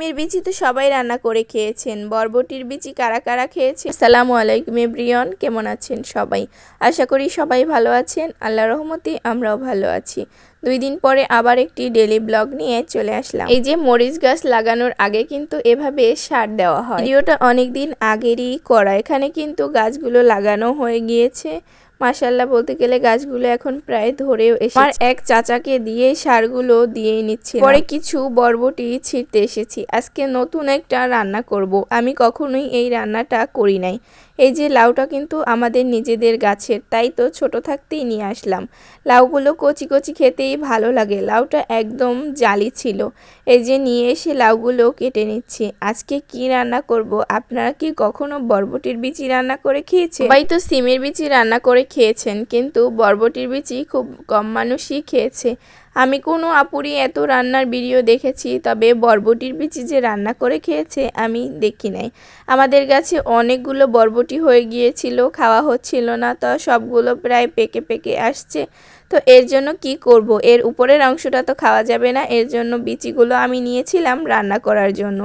সিমের বিচি তো সবাই রান্না করে খেয়েছেন। বরবটির বিচি কারা কারা খেয়েছে? আসসালামু আলাইকুম এব্রিয়ন কেমন আছেন সবাই? আশা করি সবাই ভালো আছেন। আল্লাহ রহমতে আমরাও ভালো আছি। দুই দিন পরে আবার একটি ডেলি ব্লগ নিয়ে চলে আসলাম। এই যে মরিচ গাছ লাগানোর আগে কিন্তু এভাবে সার দেওয়া হয়। ভিডিওটা অনেক দিন আগেরই করা। এখানে কিন্তু গাছগুলো লাগানো হয়ে গিয়েছে। মাসাল্লাহ বলতে গেলে গাছগুলো এখন প্রায় ধরে এসে আমার এক চাচাকে দিয়ে সারগুলো দিয়ে নিচ্ছি পরে কিছু বরবটি ছিঁড়তে এসেছি। আজকে নতুন একটা রান্না করব। আমি কখনোই এই রান্নাটা করি নাই। এই যে লাউটা কিন্তু আমাদের নিজেদের গাছের, তাই তো ছোট থাকতেই নিয়ে আসলাম। লাউগুলো কচি কচি খেতেই ভালো লাগে, লাউটা একদম জালি ছিল। এই যে নিয়ে এসে লাউগুলো কেটে নিচ্ছি। আজকে কি রান্না করব? আপনারা কি কখনো বরবটির বিচি রান্না করে খেয়েছেন? সবাই তো সিমের বিচি রান্না করে খেয়েছেন, কিন্তু বরবটির বিচি খুব কম মানুষই খেয়েছে। আমি কোনো আপুরি এত রান্নার ভিডিও দেখেছি, তবে বরবটির বিচি যে রান্না করে খেয়েছে আমি দেখি নাই। আমাদের কাছে অনেকগুলো বরবটি হয়ে গিয়েছিল, খাওয়া হচ্ছিল না, তো সবগুলো প্রায় পেকে পেকে আসছে। তো এর জন্য কি করব? এর উপরের অংশটা তো খাওয়া যাবে না, এর জন্য বিচিগুলো আমি নিয়েছিলাম রান্না করার জন্য।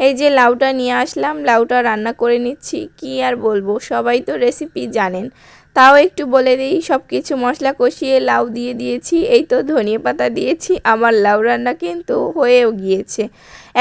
এই যে লাউটা নিয়ে আসলাম, লাউটা রান্না করে নিচ্ছি, কি আর বলব? সবাই তো রেসিপি জানেন। তাও একটু বলে দিই সব কিছু মশলা কষিয়ে লাউ দিয়ে দিয়েছি, এই তো ধনিয়া পাতা দিয়েছি, আমার লাউ রান্না কিন্তু হয়েও গিয়েছে।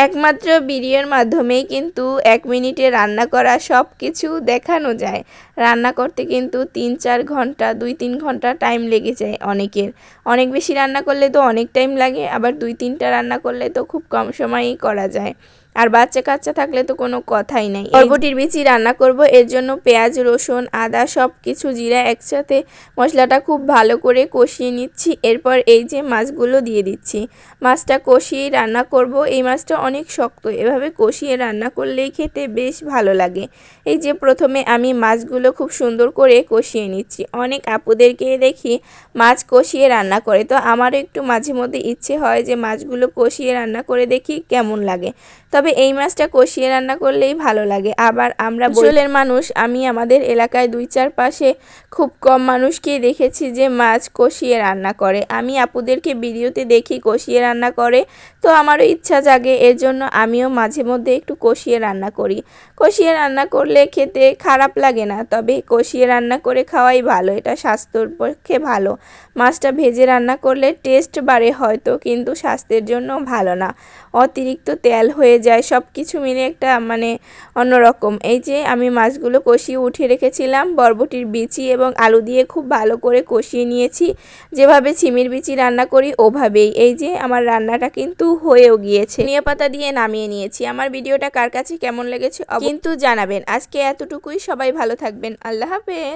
একমাত্র ভিডিওর মাধ্যমেই কিন্তু এক মিনিটে রান্না করা সব কিছু দেখানো যায়। রান্না করতে কিন্তু তিন চার ঘণ্টা, দুই তিন ঘণ্টা টাইম লেগে যায় অনেকের। অনেক বেশি রান্না করলে তো অনেক টাইম লাগে, আবার দুই তিনটা রান্না করলে তো খুব কম সময়েই করা যায়। আর বাচ্চা কাচ্চা থাকলে তো কোনো কথাই নাই। বরবটির বিচি রান্না করব এর জন্য পেঁয়াজ রসুন আদা সব কিছু জিরা একসাথে মশলাটা খুব ভালো করে কষিয়ে নিচ্ছি। এরপর এই যে মাছগুলো দিয়ে দিচ্ছি মাছটা কষিয়ে রান্না করব। এই মাছটা অনেক শক্ত এভাবে কষিয়ে রান্না করলেই খেতে বেশ ভালো লাগে। এই যে প্রথমে আমি মাছগুলো খুব সুন্দর করে কষিয়ে নিচ্ছি। অনেক আপুদেরকে দেখি মাছ কষিয়ে রান্না করে তো আমারও একটু মাঝে মধ্যে ইচ্ছে হয় যে মাছগুলো কষিয়ে রান্না করে দেখি কেমন লাগে। তবে এই মাছটা কষিয়ে রান্না করলেই ভালো লাগে। আবার আমরা বলের মানুষ আমি আমাদের এলাকায় দুই চার পাশে খুব কম মানুষকে দেখেছি যে মাছ কষিয়ে রান্না করে। আমি আপুদেরকে ভিডিওতে দেখি কষিয়ে রান্না করে। তো আমারও ইচ্ছা জাগে এর জন্য আমিও মাঝে মধ্যে একটু কষিয়ে রান্না করি। কষিয়ে রান্না করলে খেতে খারাপ লাগে না, তবে কষিয়ে রান্না করে খাওয়াই ভালো, এটা স্বাস্থ্যর পক্ষে ভালো। মাছটা ভেজে রান্না করলে টেস্ট বাড়ে হয়তো, কিন্তু স্বাস্থ্যের জন্য ভালো না। অতিরিক্ত তেল হয়ে যায় সব কিছু মিলে একটা মানে অন্যরকম। এই যে আমি মাছগুলো কষিয়ে উঠিয়ে রেখেছিলাম, বরবটির বিচি এবং আলু দিয়ে খুব ভালো করে কষিয়ে নিয়েছি। যেভাবে ছিমির বিচি রান্না করি, ওভাবেই। এই যে আমার রান্নাটা কিন্তু হয়েও গিয়েছে। নিয়ে পাতা দিয়ে নামিয়ে নিয়েছি। আমার ভিডিওটা কার কাছে কেমন লেগেছে কিন্তু জানাবেন। আজকে এতটুকুই। সবাই ভালো থাকবেন। আল্লাহ হাফেজ।